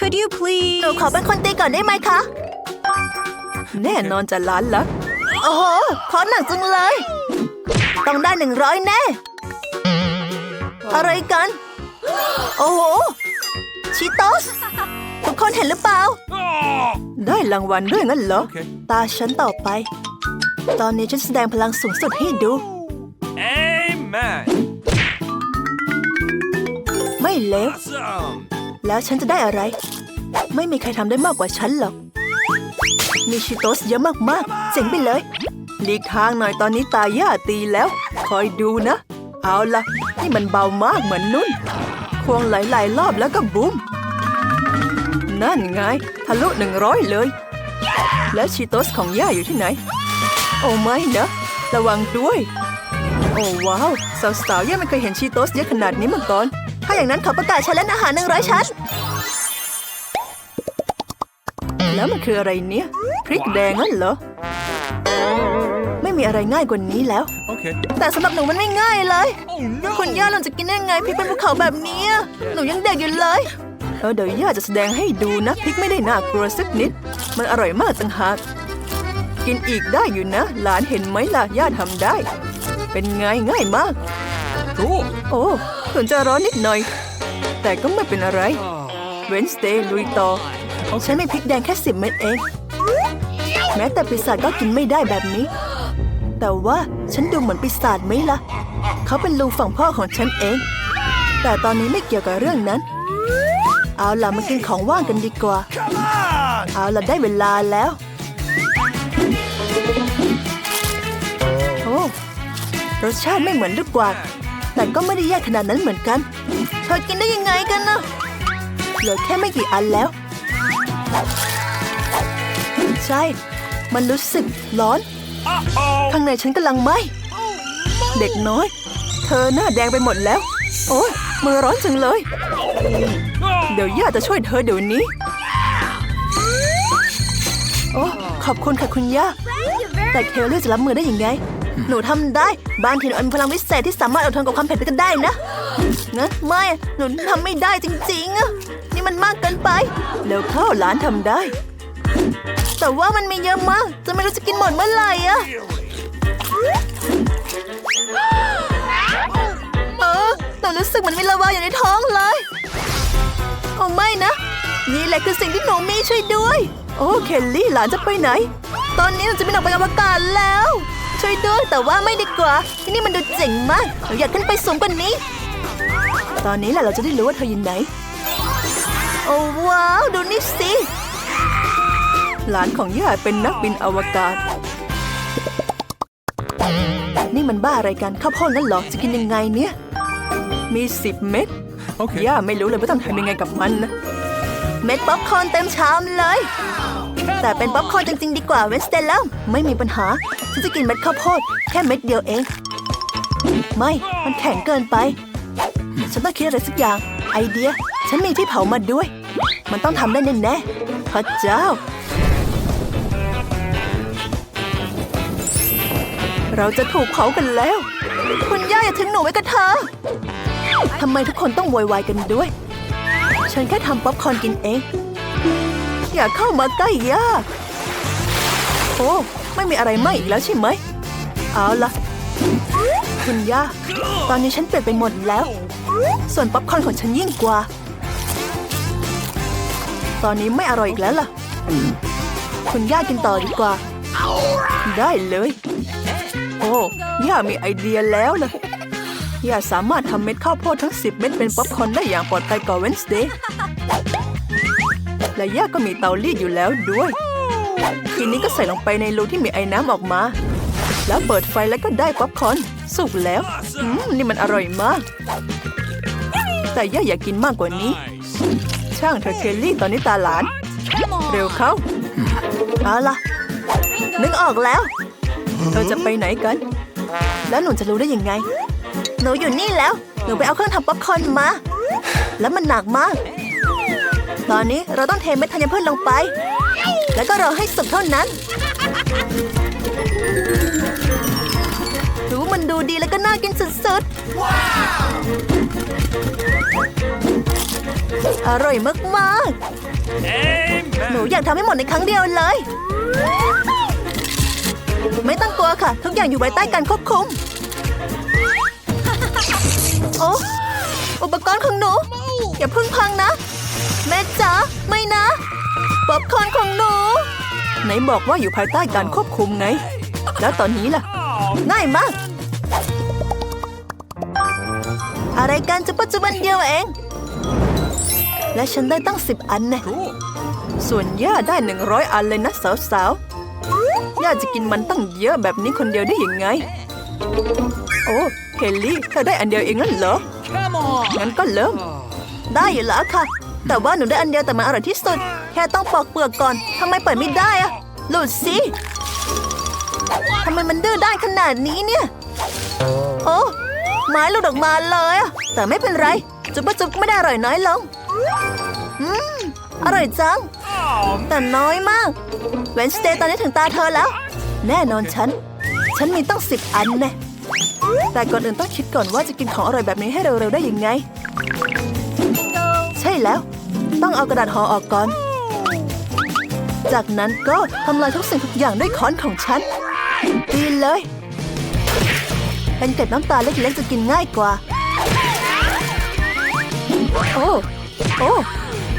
Could you หนู please? ขอเป็นคนตีก่อนได้ไหมคะ แน่นอนจะล้านละโอ้โหขอหนักจังเลย ต้องได้หนึ่งร้อยแน่ อะไรกัน โอ้โห ชิโตสทุกคนเห็นหรือเปล่า ได้รางวัลด้วยงั้นเหรอ Okay. ตาฉันต่อไป ตอนนี้ฉันแสดงพลังสูงสุดให้ดู Amen. ไม่เลว Awesome. แล้วฉันจะได้อะไร ไม่มีใครทำได้มากกว่าฉันหรอก มีชิโตสเยอะมากๆ เจ๋งไปเลยหลีกทางหน่อยตอนนี้ตาย่าตีแล้ว คอยดูนะ เอาละนี่มันเบามากเหมือนนุ่น ควงหลายๆรอบแล้วก็บุ้ม นั่นไง ทะลุหนึ่งร้อยเลย แล้วชีโตสของย่าอยู่ที่ไหน โอ้ไม่นะ ระวังด้วย โอ้ว้าว สาวๆย่าไม่เคยเห็นชีโตสเยอะขนาดนี้มาก่อน ถ้าอย่างนั้นขอประกาศชาเลนจ์อาหารหนึ่งร้อยชั้น แล้วมันคืออะไรเนี่ย พริกแดงนั่นเหรอ ไม่มีอะไรง่ายกว่านี้แล้ว Okay. แต่สำหรับหนูมันไม่ง่ายเลย Oh no. คุณย่าเราจะกินได้ไงพริกเป็นภูเขาแบบนี้อะหนูยังเด็กอยู่เลยเออเดี๋ยวย่าจะแสดงให้ดูนะพริกไม่ได้น่ากลัวสักนิด มันอร่อยมากต่างหาก กินอีกได้อยู่นะ หลานเห็นไหมล่ะย่าทำได้ เป็นไงง่ายมาก Cool. โอ้ ถึงจะร้อนนิดหน่อย แต่ก็ไม่เป็นอะไรเวนสเดย์ลุยต่อฉันมีพริกแดงแค่สิบเม็ดเอง แม้แต่ปีศาจก็กินไม่ได้แบบนี้ แต่ว่าฉันดูเหมือนปีศาจไหมล่ะ เขาเป็นลุงฝั่งพ่อของฉันเอง แต่ตอนนี้ไม่เกี่ยวกับเรื่องนั้น เอาล่ะมากินของว่างกันดีกว่า เอาล่ะได้เวลาแล้ว โอ้รสชาติไม่เหมือนลูกกวาด ก็ไม่ได้แย่ขนาดนั้นเหมือนกัน เธอกินได้ยังไงกันนะเหลือแค่ไม่กี่อันแล้ว ใช่ มันรู้สึกร้อน Uh-oh. ข้างในฉันกำลังไหม้เด็กน้อย เธอหน้าแดงไปหมดแล้ว โอ้ยมือร้อนจังเลย เดี๋ยวย่าจะช่วยเธอเดี๋ยวนี้ โอ้ขอบคุณค่ะคุณย่า แต่เคลลี่จะรับมือได้ยังไง หนูทำได้ บ้างทีหนูมีพลังวิเศษที่สามารถอดทนกับความเผ็ดไปกันได้นะนะไม่ หนูทำไม่ได้จริงๆอะนี่มันมากเกินไป แล้วเข้าหลานทำได้ แต่ว่ามันมีเยอะมาก จะไม่รู้จะกินหมดเมื่อไหร่อะเออหนูรู้สึกเหมันมีลาวาอยู่ในท้องเลยโอ้ไม่นะ นี่แหละคือสิ่งที่หนูมีช่วยด้วย โอ้ เคลลี่หลานจะไปไหน ตอนนี้หนูจะบินออกไปอวกาศแล้ว ช่วยด้วยแต่ว่าไม่ดีกว่า ที่นี่มันดูเจ๋งมากหนูอยากขึ้นไปสูงกว่านี้ ตอนนี้แหละเราจะได้รู้ว่าเธออยู่ไหน โอ้ว้าวดูนี่สิหลานของย่าเป็นนักบินอวกาศ นี่มันบ้าอะไรกันข้าวโพดนั่นเหรอจะกินยังไงเนี่ย มีสิบเม็ด Okay. ย่าไม่รู้เลยว่าต้องทำยังไงกับมันนะ เม็ดป๊อปคอร์นเต็มชามเลย แต่เป็นป๊อปคอร์นจริง ๆ ดีกว่าเวนสเตลแล้วไม่มีปัญหา ฉันจะกินเม็ดข้าวโพดแค่เม็ดเดียวเอง ไม่ มันแข็งเกินไป ฉันต้องคิดอะไรสักอย่าง ไอเดีย ฉันมีที่เผามาด้วย มันต้องทำได้แน่ๆพระเจ้า เราจะถูกเผากันแล้ว คุณย่าอย่าทิ้งหนูไว้กับเธอทำไมทุกคนต้องโวยวายกันด้วย ฉันแค่ทำป๊อปคอร์นกินเอง อย่าเข้ามาใกล้ย่าโอ้ไม่มีอะไรไหมอีกแล้วใช่ไหม เอาละคุณย่า ตอนนี้ฉันเปลี่ยนไปหมดแล้ว ส่วนป๊อปคอร์นของฉันยิ่งกว่า ตอนนี้ไม่อร่อยอีกแล้วล่ะ คุณย่ากินต่อดีกว่า ได้เลย โอ้ย่ามีไอเดียแล้วล่ะย่าสามารถทำเม็ดข้าวโพดทั้ง 10 เม็ดเป็นป๊อปคอร์นได้อย่างปลอดภัยกว่าเวนสเดย์ และย่าก็มีเตารีดอยู่แล้วด้วย ทีนี้ก็ใส่ลงไปในรูที่มีไอ้น้ำออกมา แล้วเปิดไฟแล้วก็ได้ป๊อปคอร์นสุกแล้วอืมนี่มันอร่อยมาก แต่ย่าอยากกินมากกว่านี้ ช่างเธอเคลลี่ตอนนี้ตาหลาน เร็วเข้าเอาล่ะ นึกออกแล้ว เธอจะไปไหนกัน แล้วหนูจะรู้ได้ยังไง หนูอยู่นี่แล้ว หนูไปเอาเครื่องทำป๊อปคอร์นมา แล้วมันหนักมาก ตอนนี้เราต้องเทเม็ดธัญพืชลงไป แล้วก็รอให้สุกเท่านั้น ดูมันดูดีแล้วก็น่ากินสุดๆ อร่อยมากๆ หนูอยากทำให้หมดในครั้งเดียวเลย ไม่ต้องกลัวค่ะ ทุกอย่างอยู่ภายใต้การควบคุม ไหนบอกว่าอยู่ภายใต้การควบคุมไง แล้วตอนนี้ล่ะ ง่ายมาก อะไรกันจะปัจจุบันเดียวเอง และฉันได้ตั้งสิบอันน่ Cool. ส่วนย่าได้หนึ่งร้อยอันเลยนะสาวๆย่าจะกินมันตั้งเยอะแบบนี้คนเดียวได้ยังไง โอ้ เคลลี่เธอได้อันเดียวเองนั่นเหรอ งั้นก็เริ่ม ได้อยู่แล้วค่ะ แต่ว่าหนูได้อันเดียวแต่มันอร่อยที่สุด แค่ต้องปอกเปลือกก่อนทำไมเปิดไม่ได้อะ หลุดสิทำไมมันดื้อได้ขนาดนี้เนี่ย โอ้ไม้หลุดออกมาเลย แต่ไม่เป็นไร จุ๊บจุ๊บไม่ได้อร่อยน้อยลง อืม อร่อยจัง แต่น้อยมาก เวนสเตย์ตอนนี้ถึงตาเธอแล้ว แน่นอนฉัน ฉันมีต้องสิบอันแน่แต่ก่อนอื่นต้องคิดก่อนว่าจะกินของอร่อยแบบนี้ให้เร็วๆได้ยังไง ใช่แล้ว ต้องเอากระดาษห่อออกก่อน จากนั้นก็ทำลายทุกสิ่งทุกอย่างด้วยค้อนของฉันดีเลย เป็นเกล็ดน้ำตาเล็กๆจะกินง่ายกว่า โอ้ โอ้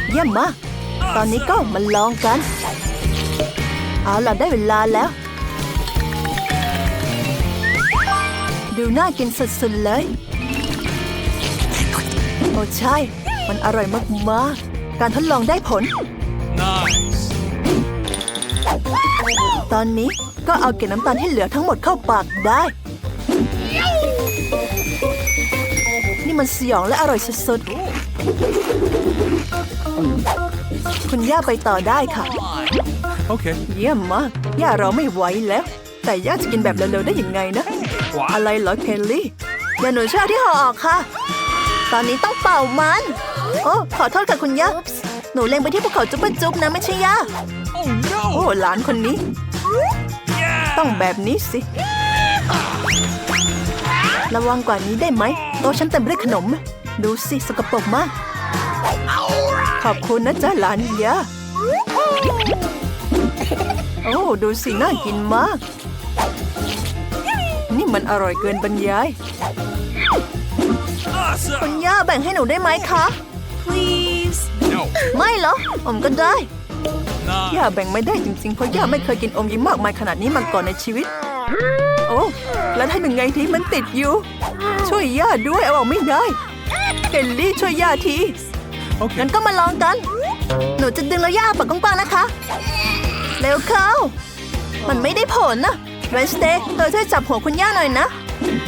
เยี่ยมมาก ตอนนี้ก็มาลองกัน เอาล่ะได้เวลาแล้ว ดูน่ากินสุดๆเลย โอ้ใช่ มันอร่อยมากๆ การทดลองได้ผล nice. ตอนนี้ก็เอาเกล็ดน้ำตาลที่เหลือทั้งหมดเข้าปากได้ นี่มันสยองและอร่อยสุดๆ คุณย่าไปต่อได้ค่ะ Okay. เยี่ยมมาก ย่าเราไม่ไหวแล้ว แต่ย่าจะกินแบบเร็วๆได้ยังไงนะ อะไรเหรอเคลลี่เดี๋ยวหนูช่วยเอาที่ห่อออกค่ะ ตอนนี้ต้องเป่ามัน โอ้ ขอโทษค่ะคุณย่า หนูเล็งไปที่ภูเขาจุ๊บะจุ๊บนะไม่ใช่ย่า Oh โอ้ no. หลานคนนี้ Yeah. ต้องแบบนี้สิ ระวังกว่านี้ได้ไหมโต๊ะฉันเต็มไปด้วยขนม ดูสิสกปรกมาก ขอบคุณนะจ๊ะหลานย่าโอ้ดูสิน่ากินมาก นี่มันอร่อยเกินบรรยายคุณ Awesome. ย่าแบ่งให้หนูได้ไหมคะ No. ไม่เหรอผมก็ได้ Nice. ย่าแบ่งไม่ได้จริงๆ เพราะย่าไม่เคยกินอมยิ้มมากมายขนาดนี้มาก่อนในชีวิต โอ้ แล้วทำยังไงทีมันติดอยู่ ช่วยย่าด้วยเอาออกไม่ได้เคลลี่ช่วยย่าที Okay. งั้นก็มาลองกัน หนูจะดึงแล้วย่าปากกว้างๆนะคะ เร็วเข้า มันไม่ได้ผลนะเวนสเตย์เธอช่วยจับหัวคุณย่าหน่อยนะ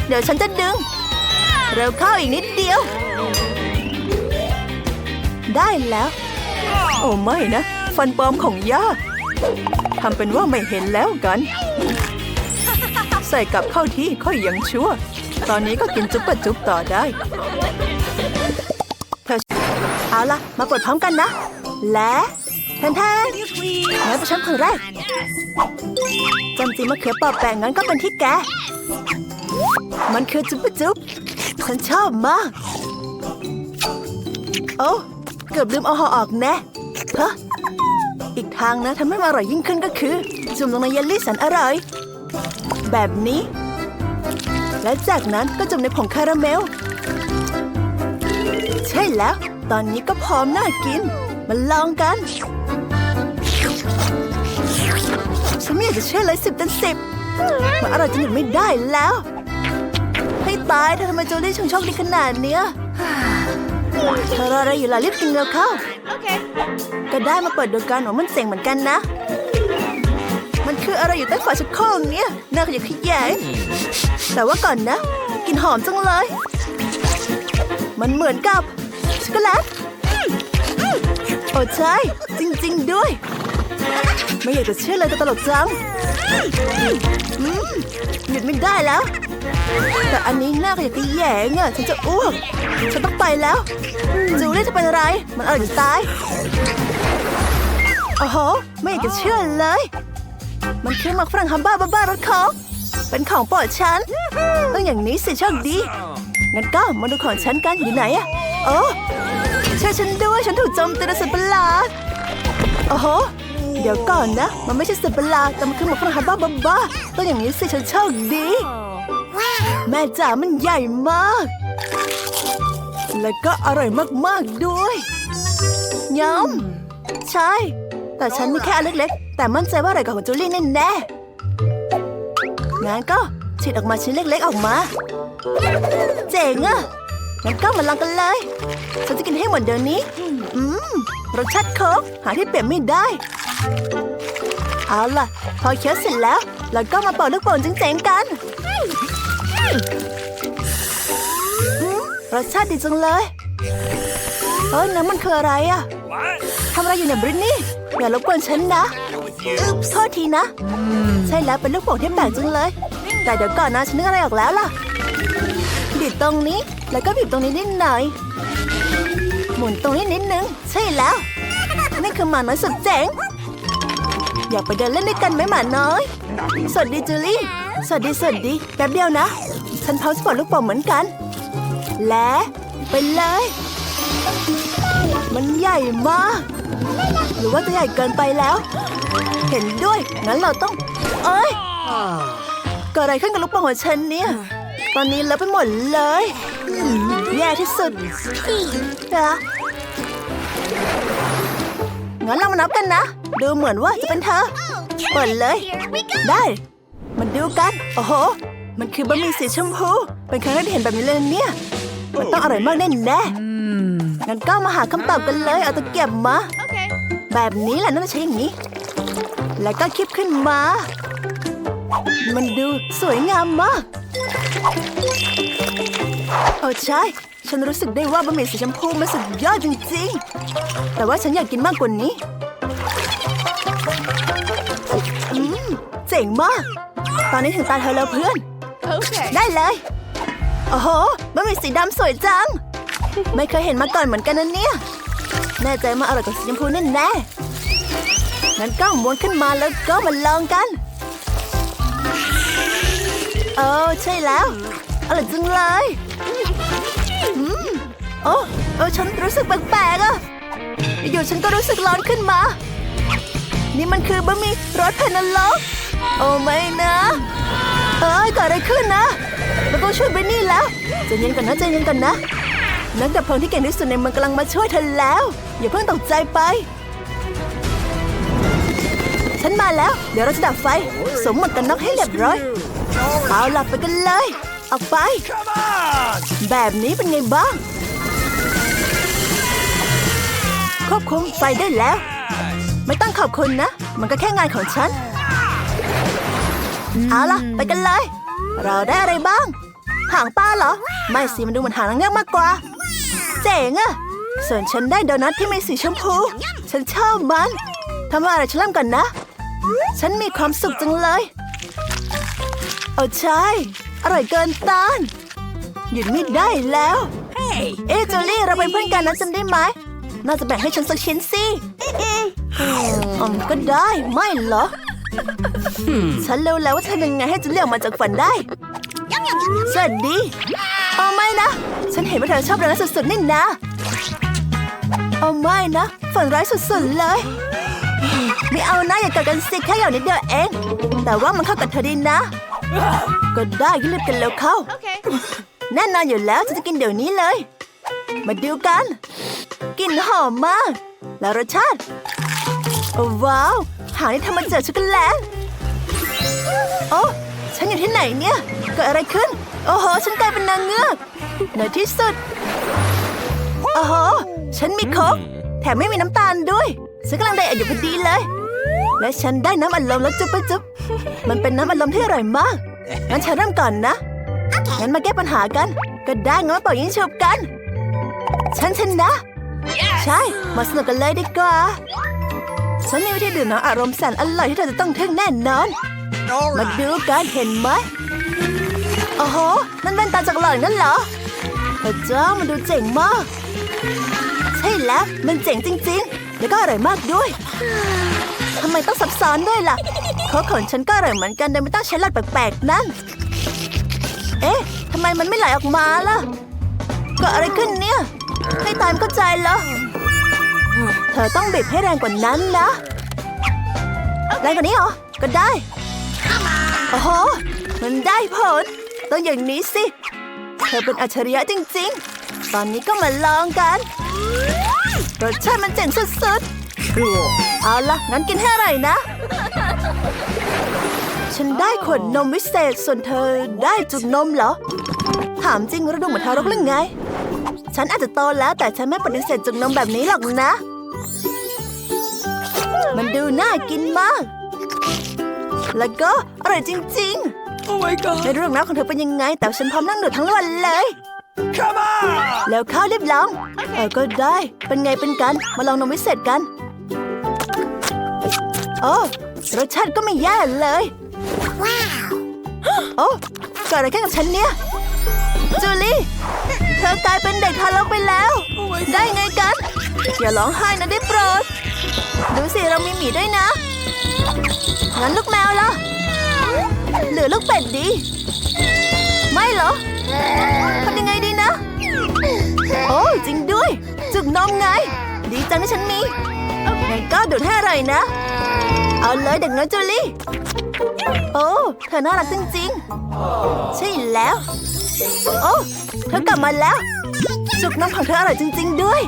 เดี๋ยวฉันจะดึง เร็วเข้าอีกนิดเดียว ได้แล้วโอ้ไม่นะ ฟันปลอมของย่าทำเป็นว่าไม่เห็นแล้วกัน ใส่กลับเข้าที่ค่อยยังชั่ว ตอนนี้ก็กินจุ๊บปะจุ๊บต่อได้เธอเอาละมาเปิดพร้อมกันนะ และแทนแทนงั้นเป็นฉันคนแรกจำจีมะเขือปอบแปะงั้นก็เป็นที่แก มันคือจุ๊บปะจุ๊บฉันชอบมาก โอ้เกือบลืมเอาห่อออกแน่ ฮะอีกทางนะทำให้มันอร่อยยิ่งขึ้นก็คือจุ่มลงในเยลลี่แสันอร่อย แบบนี้ และจากนั้นก็จุ่มในผงคาราเมล ใช่แล้ว ตอนนี้ก็พร้อมน่ากิน มาลองกันฉันไม่อยากจะเชื่อเลยสิบเต็มสิบมันอร่อยจนหยุดไม่ได้แล้ว ให้ตายเธอทำไมจูลี่ชงโชคดีขนาดเนี้ยเธอรออะไรอยู่ล่ะรีบกินเร็วเข้า ก็ได้มาเปิดดูกันว่ามันเสียงเหมือนกันนะ มันคืออะไรอยู่ใต้ฝาชักโครกเนี่ยน่าขยะแขยงแต่ว่าก่อนนะกลินหอมจังเลย มันเหมือนกับช็อกโกแลตโอ้ใช่จริง ๆ ด้วย ไม่อยากจะเชื่อเลยแต่ตลกจังหยุดไม่ได้แล้ว แต่อันนี้น่าขยะแยงอะฉันจะอ้วก ฉันต้องไปแล้ว จูเลี่จะเป็นอะไร มันอร่อยจะตายโอ้โห ไม่อยากจะเชื่อเลย มันคือหมักฝรั่งฮัมบ้าบ้าๆรสของ เป็นของโปรดฉันต้องอย่างนี้สิโชคดี งั้นก็มาดูของฉันกันอยู่ไหนอะโอ้ช่วยฉันด้วยฉันถูกโจมตีโดยสัตว์ประหลาดโอ้โห เดี๋ยวก่อนนะ มันไม่ใช่สัตว์ประหลาดแต่มันคือหมวกฟางหัดบ้าบ้าๆต้องอย่างนี้สิฉันโชคดี แม่จ๋ามันใหญ่มาก และก็อร่อยมากๆด้วยยำใช่ แต่ฉันมีแค่อันเล็กๆ แต่มั่นใจว่าอร่อยกว่าของจูลี่แน่ๆงั้นก็ฉีดออกมาชิ้นเล็ก ๆ ออกมา เจ๋งอะงั้นก็มาลองกันเลย ฉันจะกินให้หมดเดี๋ยวนี้ อืม รสชาติโค้กหาที่เปรียบไม่ได้ เอาล่ะ พอเคี้ยวเสร็จแล้ว แล้วก็มาเป่าลูกโป่งเจ๋งๆกัน รสชาติดีจังเลยเอ้ยน้ำมันคืออะไรอะ What? ทำอะไรอยู่เนี่ยบริตนี่อย่ารบกวนฉันนะ With you. โทษทีนะ ใช่แล้วเป็นลูกโป่งที่แปลกจังเลย แต่เดี๋ยวก่อนนะฉันนึกอะไรออกแล้วล่ะบีบตรงนี้แล้วก็บีบตรงนี้นิดหน่อย หมุนตรงนี้นิดนึง ใช่แล้วนี่คือหมาน้อยสุดเจ๋งอยากไปเดินเล่นด้วยกันไหมหมาน้อย สวัสดีจูลี่ สวัสดีสวัสดีแป๊บเดียวนะ ฉันพร้อมสปอร์ตลูกโป่งเหมือนกัน และไปเลย มันใหญ่มาก หรือว่าจะใหญ่เกินไปแล้ว เห็นด้วย งั้นเราต้อง เอ้ยเกิดอะไรขึ้นกับลูกโป่งของฉันเนี่ย ตอนนี้เลอะไปหมดเลยแย่ที่สุดนะงั้นเรามานับกันนะ ดูเหมือนว่าจะเป็นเธอ เปิดเลย ได้ มันดูกัน โอ้โห มันคือบะหมี่สีชมพู เป็นครั้งแรกที่เห็นแบบนี้เลยนะเนี่ย มันต้องอร่อยมากแน่แน่ๆงั้นก็มาหาคำตอบกันเลย เอาตะเกียบมา แบบนี้แหละน่าจะใช้อย่างนี้ แล้วก็คลิปขึ้นมา มันดูสวยงามมาก โอ้ใช่ ฉันรู้สึกได้ว่าบะหมี่สีชมพูมันสุดยอดจริงๆ แต่ว่าฉันอยากกินมากกว่านี้อืมเจ๋งมาก ตอนนี้ถึงตาเธอแล้วเพื่อน Okay. ได้เลย โอ้โหบะหมี่สีดำสวยจัง ไม่เคยเห็นมาก่อนเหมือนกันนะเนี่ย แน่ใจมาอร่อยกว่าสีชมพูแน่แน่งั้นก็ม้วนขึ้นมาแล้วก็มาลองกันเออใช่แล้ว อร่อยจังเลยอืมโอ้เออฉันรู้สึกแปลกๆอะอยู่ฉันก็รู้สึกร้อนขึ้นมา นี่มันคือบะหมี่รสเพนนลกโอ้ไม่นะ เอ้ยเกิดอะไรขึ้นนะแล้วก็ช่วยเบนนี่แล้วใจเย็นก่อนนะใจเย็นก่อนนะ นักดับเพลิงที่เก่งที่สุดในเมืองกำลังมาช่วยเธอแล้ว อย่าเพิ่งตกใจไป ฉันมาแล้ว เดี๋ยวเราจะดับไฟ สมหมวกกันน็อกให้เรียบร้อยเอาหลับไปกันเลยออกไป แบบนี้เป็นไงบ้าง ควบคุมไฟได้แล้ว ไม่ต้องขอบคุณนะ มันก็แค่งานของฉัน เอาล่ะ ไปกันเลย เราได้อะไรบ้าง หางปลาเหรอ ไม่สิ มันดูเหมือนหางนางเงือกมากกว่า เจ๋งอะส่วนฉันได้โดนัทที่มีสีชมพู ฉันชอบมันทำอะไรฉันเริ่มก่อนนะ ฉันมีความสุขจังเลยเอาใช่อร่อยเกินต้าน หยุดไม่ได้แล้ว เอ๊ะจูลี่เราเป็นเพื่อนกันนะจำได้ไหม น่าจะแบ่งให้ฉันสักชิ้นสิอืมก็ได้ไม่เหรอ ฉันรู้แล้วว่าทำยังไงให้จูลี่ออกมาจากฝันได้สวัสดีเอาไม่นะ ฉันเห็นว่าเธอชอบเรื่องนั้นสุดๆนี่นะเอาไม่นะ ฝันร้ายสุดๆเลย ไม่เอานะอย่ากัดกันสิแค่อย่างนิดเดียวเอง แต่ว่ามันเข้ากับเธอดีนะ ก็ได้รีบกันเร็วเข้า Okay. แน่นอนอยู่แล้วฉันจะกินเดี๋ยวนี้เลย มาดูกันกลิ่นหอมมาก แล้วรสชาติโอ้ว้าว หางนี่ทำมาจากช็อกโกแลตโอ้ฉันอยู่ที่ไหนเนี่ย เกิดอะไรขึ้น โอ้โห ฉันกลายเป็นนางเงือกในที่สุด โอ้โห ฉันมีโค้กแถมไม่มีน้ำตาลด้วย ฉันกำลังไดเอทอยู่พอดีเลย และฉันได้น้ำอัดลมแล้วจุ๊บไปจุ๊บ มันเป็นน้ำอัดลมที่อร่อยมาก งั้นฉันเริ่มก่อนนะ งั้นมาแก้ปัญหากัน ก็ได้งั้นมาเป่ายิงฉุบกัน ฉันชนะ ใช่ มาสนุกกันเลยดีกว่า ฉันมีวิธีดื่มน้ำอารมณ์แสนอร่อยที่เธอจะต้องทึ่งแน่นอน มาดูกันเห็นไหมโอ้โห นั่นเป็นตาจากหลอยนั่นเหรอพระเจ้ามันดูเจ๋งมาก ใช่แล้ว มันเจ๋งจริง ๆ แล้วก็อร่อยมากด้วย ทำไมต้องซับซ้อนด้วยล่ะโค้กของฉันก็อร่อยเหมือนกันโดยไม่ต้องใช้หลอดแปลกๆ นั่น เอ๊ะทำไมมันไม่ไหลออกมาล่ะเกิดอะไรขึ้นเนี่ยให้ตามเข้าใจเหรอ เธอต้องบีบให้แรงกว่านั้นนะ แรงกว่านี้เหรอ ก็ได้ โอ้โห มันได้ผล ต้องอย่างนี้สิ เธอเป็นอัจฉริยะจริง ๆ ตอนนี้ก็มาลองกัน รสชาติมันเจ๋งสุดๆ เอาละงั้นกินให้อร่อยนะ ฉันได้ขวดนมวิเศษ ส่วนเธอได้จุกนมเหรอ ถามจริงราดูเหมือนทารกหรือไง ฉันอาจจะโตแล้วแต่ฉันไม่ปฏิเสธจุกนมแบบนี้หรอกนะ มันดูน่ากินมาก แล้วก็อร่อยจริงโอ้ my god ๆในเรื่องราวของเธอเป็นยังไง แต่ฉันพร้อมนั่งดูทั้งวันเลย Come on! แล้วข้าวรีบลองเออก็ได้ เป็นไงเป็นกัน มาลองนมวิเศษกัน โอ้รสชาติก็ไม่แย่เลยโอ้เกิดอะไรขึ้นกับฉันเนี่ย จูลี่เธอกลายเป็นเด็กทารกไปแล้ว ได้ไงกัน อย่าร้องไห้นะได้โปรด ดูสิเรามีหมีด้วยนะ งั้นลูกแมวล่ะ หรือลูกเป็ดดี ไม่เหรอทำยังไงดีนะ โอ้จริงด้วย จุกนมไง ดีจังที่ฉันมีงั้นก็ดูดให้อร่อยนะ เอาเลยเด็กน้อยจูลี่ โอ้ เธอน่ารักจริงๆ ใช่แล้ว โอ้เธอกลับมาแล้วจุกน้ำของเธออร่อยจริง ๆ ด้วย